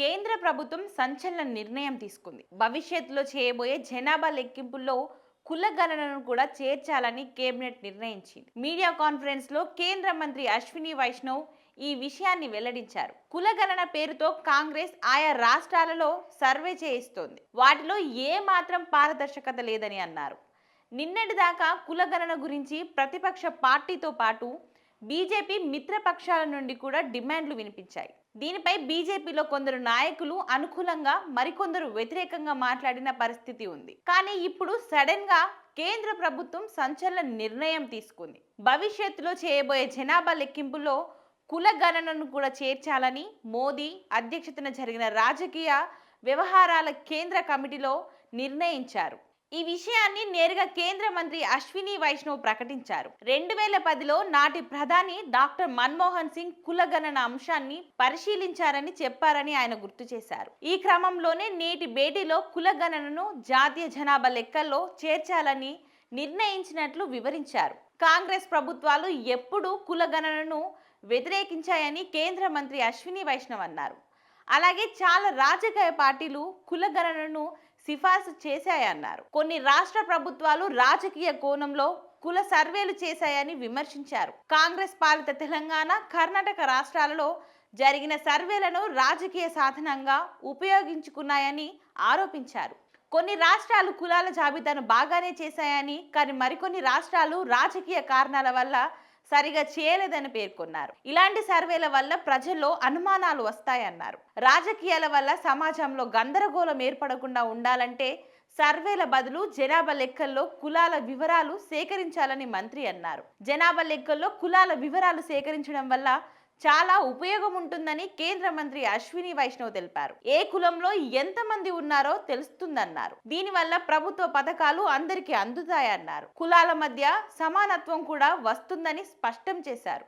కేంద్ర ప్రభుత్వం సంచలన నిర్ణయం తీసుకుంది. భవిష్యత్తులో చేయబోయే జనాభా లెక్కింపుల్లో కుల గణనను కూడా చేర్చాలని కేబినెట్ నిర్ణయించింది. మీడియా కాన్ఫరెన్స్లో కేంద్ర మంత్రి అశ్విని వైష్ణవ్ ఈ విషయాన్ని వెల్లడించారు. కులగణన పేరుతో కాంగ్రెస్ ఆయా రాష్ట్రాలలో సర్వే చేయిస్తోంది. వాటిలో ఏ మాత్రం పారదర్శకత లేదని అన్నారు. నిన్నటిదాకా కులగణన గురించి ప్రతిపక్ష పార్టీతో పాటు బీజేపీ మిత్రపక్షాల నుండి కూడా డిమాండ్లు వినిపించాయి. దీనిపై బీజేపీలో కొందరు నాయకులు అనుకూలంగా మరికొందరు వ్యతిరేకంగా మాట్లాడిన పరిస్థితి ఉంది. కానీ ఇప్పుడు సడన్గా కేంద్ర ప్రభుత్వం సంచలన నిర్ణయం తీసుకుంది. భవిష్యత్తులో చేయబోయే జనాభా లెక్కింపులో కుల గణనను కూడా చేర్చాలని మోదీ అధ్యక్షతన జరిగిన రాజకీయ వ్యవహారాల కేంద్ర కమిటీలో నిర్ణయించారు. ఈ విషయాన్ని నేరుగా కేంద్ర మంత్రి అశ్విని వైష్ణవ్ ప్రకటించారు. రెండు వేల పదిలో నాటి ప్రధాని డాక్టర్ మన్మోహన్ సింగ్ కులగణన అంశాన్ని పరిశీలించారని చెప్పారని ఆయన గుర్తు చేశారు. ఈ క్రమంలోనే నేటి భేటీలో కులగణనను జాతీయ జనాభా లెక్కల్లో చేర్చాలని నిర్ణయించినట్లు వివరించారు. కాంగ్రెస్ ప్రభుత్వాలు ఎప్పుడూ కులగణనను వ్యతిరేకించాయని కేంద్ర మంత్రి అశ్విని వైష్ణవ్ అన్నారు. అలాగే చాలా రాజకీయ పార్టీలు కులగణనను సిఫార్సు చేశాయన్నారు. కొన్ని రాష్ట్ర ప్రభుత్వాలు రాజకీయ కోణంలో కుల సర్వేలు చేశాయని విమర్శించారు. కాంగ్రెస్ పాలిత తెలంగాణ కర్ణాటక రాష్ట్రాలలో జరిగిన సర్వేలను రాజకీయ సాధనంగా ఉపయోగించుకున్నాయని ఆరోపించారు. కొన్ని రాష్ట్రాలు కులాల జాబితాను బాగానే చేశాయని కానీ మరికొన్ని రాష్ట్రాలు రాజకీయ కారణాల వల్ల సరిగా చేయలేదని పేర్కొన్నారు. ఇలాంటి సర్వేల వల్ల ప్రజల్లో అనుమానాలు వస్తాయన్నారు. రాజకీయాల వల్ల సమాజంలో గందరగోళం ఏర్పడకుండా ఉండాలంటే సర్వేల బదులు జనాభా లెక్కల్లో కులాల వివరాలు సేకరించాలని మంత్రి అన్నారు. జనాభా లెక్కల్లో కులాల వివరాలు సేకరించడం వల్ల చాలా ఉపయోగం ఉంటుందని కేంద్ర మంత్రి అశ్విని వైష్ణవ్ తెలిపారు. ఏ కులంలో ఎంతమంది ఉన్నారో తెలుస్తుందన్నారు. దీనివల్ల ప్రభుత్వ పథకాలు అందరికీ అందుతాయన్నారు. కులాల మధ్య సమానత్వం కూడా వస్తుందని స్పష్టం చేశారు.